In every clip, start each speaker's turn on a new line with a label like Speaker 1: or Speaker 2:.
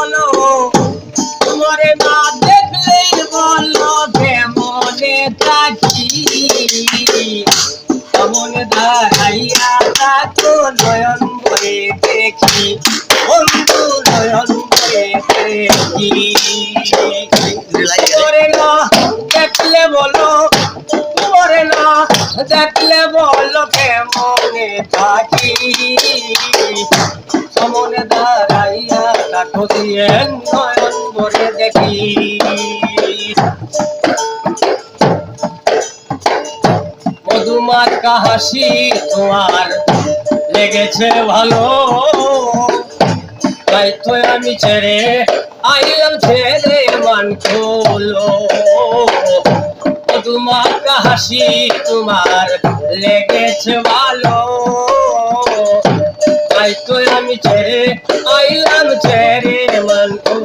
Speaker 1: বলো, তোমারে না দেখলেই বলো কেমনে থাকি। কেমন দাঁড়াইয়া তাকো নয়ন ভরে দেখি, বন্ধু নয়ন ভরে দেখি। না দেখলে বলো করে না দেখলে বলো কেমনে থাকি। সমনে দাঁড়াইয়া কাঠো নয়ন হাসি তোমার লেগেছে ভালো। তাই তো আমি ছেড়ে আইলাম ছেড়ে মান খোলো। মধুমার হাসি তোমার লেগেছে ভালো। তাই তো আমি ছেড়ে আইলাম ছেড়ে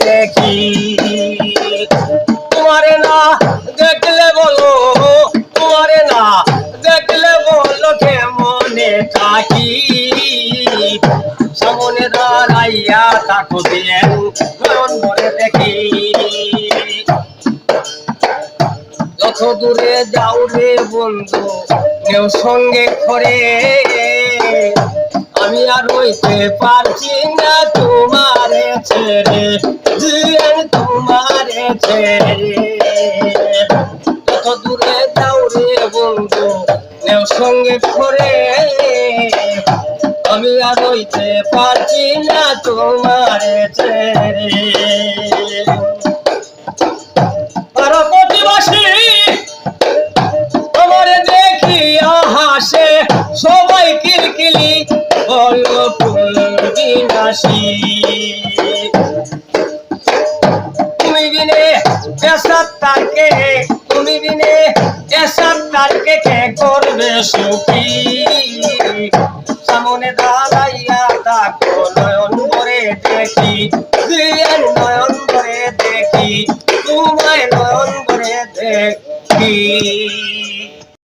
Speaker 1: দেখি। তোমারে না দেখলে বলো, তোমারে না দেখলে বলো কেমনে থাকি সামনে দাঁড়াইয়া দিয়ে ভরে দেখি। যত দূরে যাও রে বন্ধু, কেউ সঙ্গে করে। আমি আর রইতে পারছি না তোমারে ছেড়ে তোমারে ছেড়ে। যত দূরে যাও রে বন্ধু কেউ সঙ্গে করে আমি আর রইতে পারছি না তোমারে ছেড়ে। হাসে, সবাই কিলকিলি বলো ফুল বিনাশী। এসার তারকে তুমি বিনে এসার তারকে কে করবে সুখী? সামনে দাঁড়াইয়া তাকো নয়ন করে দেখি, দুইয়ের নয়ন করে দেখি, তোমায় নয়ন করে দেখি।